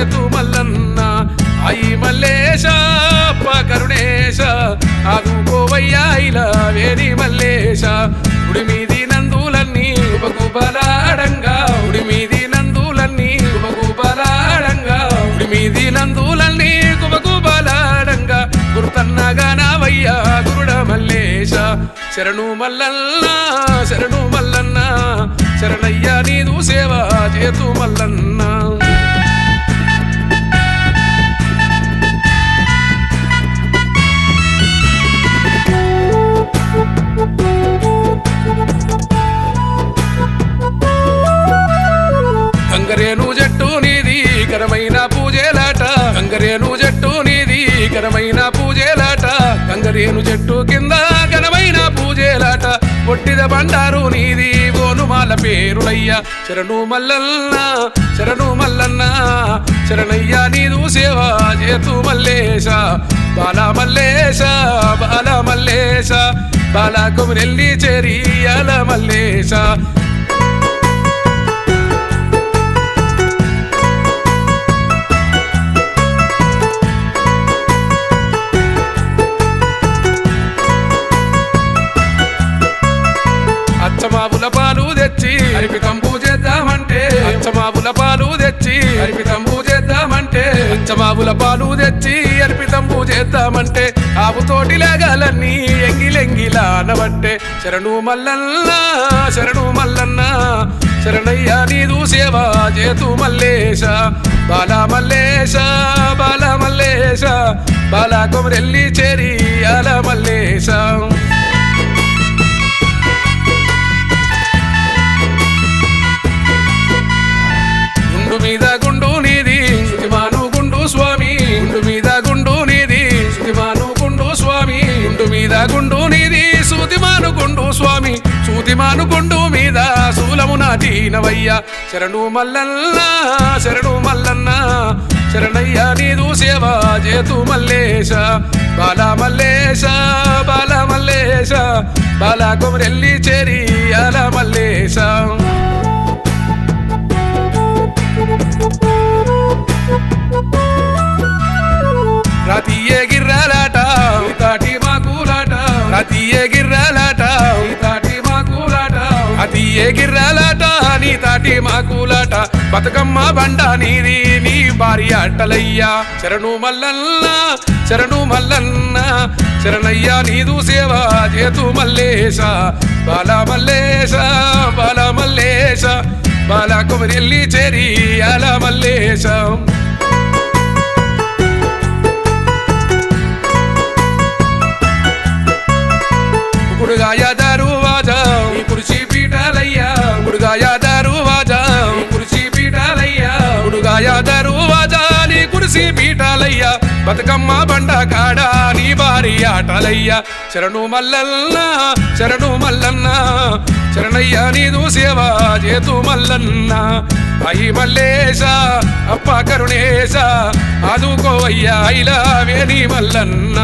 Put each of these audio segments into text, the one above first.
ఆయతు మల్లన్న అయి మల్లేశ అప్ప కరుణేశ ఆదుకోవయ్యా ఇలా వేణి మల్లేశ. ఉడి మీది నందులన్నీ ఉపగుబలాడంగా ఉడి మీది నందులన్నీ ఉపగుబలాడంగా ఉడి మీది నందులన్నీ ఉపగుబలాడంగా గురుతన్నగా నావయ్యా గురుడ మల్లేశ. శరణు మల్లన్న శరణు మల్లన్న శరణయ్యా నీదు సేవ చేతు మల్లన్నా గంగరేను జట్టు నీది కరమైన పూజేలాట. గంగరేను జట్టు నీది కరమైన పూజేలాట. గంగరేను జట్టు కింద ఘనమైన పూజేలాట. పొట్టిద బండారు నీది ఓనుమాల పేరులయ్యా. శరణు మల్లన్న శరణు మల్లన్న చరణయ్యా నీదు సేవ చేతు మల్లేశ. బాల మల్లేశ బాల మల్లేశ. బాల కొమిరెల్లి చేరి అల మల్లేశ. అచ్చమావుల పాలు తెచ్చి. అర్పితంబు చేద్దామంటే అచ్చమావుల పాలు తెచ్చి. అర్పితంబు చేద్దామంటే అచ్చమావుల పాలు తెచ్చి అర్పితంబు చేద్దామంటే ఆవుతోటి లేగాలన్నీ ఎంగిలెంగిలా అనబట్టే. శరణు మల్లన్న శరణు మల్లన్న శరణయ్య నీదు సేవ చేతు మల్లేశ. బాల మల్లేశ బాల మల్లేశ బాల కొమరెల్లి చేరి అల మల్లేశ. గుండు నీది సూతిమాను గుండు స్వామి. సూతిమాను గుండు మీద శూలము నాటినవయ్యా శరణు మల్లన్న శరణు మల్లన్న. శరణయ్య నీదు సేవ చేతు మల్లేశ. బాల మల్లేశ బాల మల్లేశ. బాల కొమరెల్లి చేరి అతియే గిర్రాలాట నీ తాటి మాకులాట. బతుకమ్మ బండ నీది నీ భార్య అట్టలయ్యా. చరణు మల్లన్న చరణు మల్లన్న. చరణయ్యా నీదు సేవ చేతు మల్లేశ. బాల మల్లేశ బాల మల్లేశ. బాల కొమరెల్లి చేరి అల మల్లేశ. ఇప్పుడు గాయదారు బతుకమ్మ బండ కాడ నీ భారీ ఆటలయ్యా. చరణు మల్లన్న చరణు మల్లన్న శరణయ్య నీదు సేవ చేతు మల్లన్న. అయి మల్లేశ అప్ప కరుణేశ ఆదుకోవయ్యా ఇలా వేణి మల్లన్న.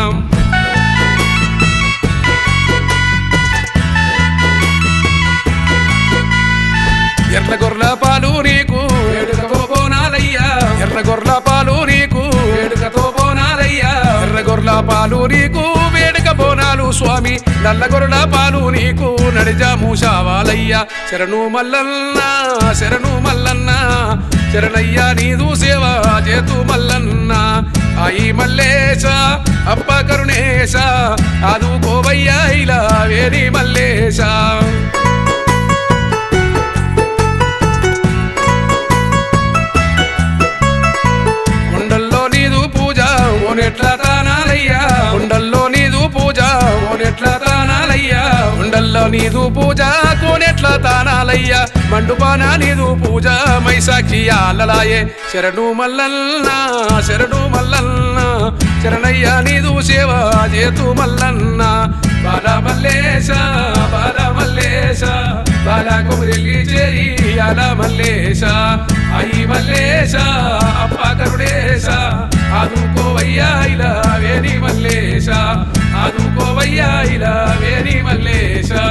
ఎర్ర గొర్ర పాలు నీకు ఎర్ర గొర్ర పాలు పాలు నీకు వేడుక బోనాలు స్వామి. నల్ల పాలు నీకు నడిజాము షావాలయ్యా శరణు మల్లన్న శరణు మల్లన్న. శరణయ్యా నీదు సేవ చేతు మల్లన్న. అయి మల్లేశ అప్ప కరుణేశ. ఆదుకోవయ్యా ఇలా వేరి మల్లేశ. కొండల్లో నీదు పూజ ఓనెట్ల ఓనెట్ల తానాలయ్యా? ఉండల్లో నీదు పూజ కోనెట్ల తానాలయ్యా? మండుపాన నీదు పూజ మైసాక్షి అల్లలాయే. శరణు మల్లన్నా శరణు మల్లన్నా. శరణయ్య నీదు సేవ చేతు మల్లన్న. బాల మల్లేశ బాల మల్లేశ బాల కొమరెల్లి చేరి అల మల్లేశ అయి మల్లేశ అప్ప కరుడేశ. అదుకోవయ్యా ఇలా వేణి మల్లేశ. ఆదుకోవయ్యా ఇలా వేరి మల్లేశా.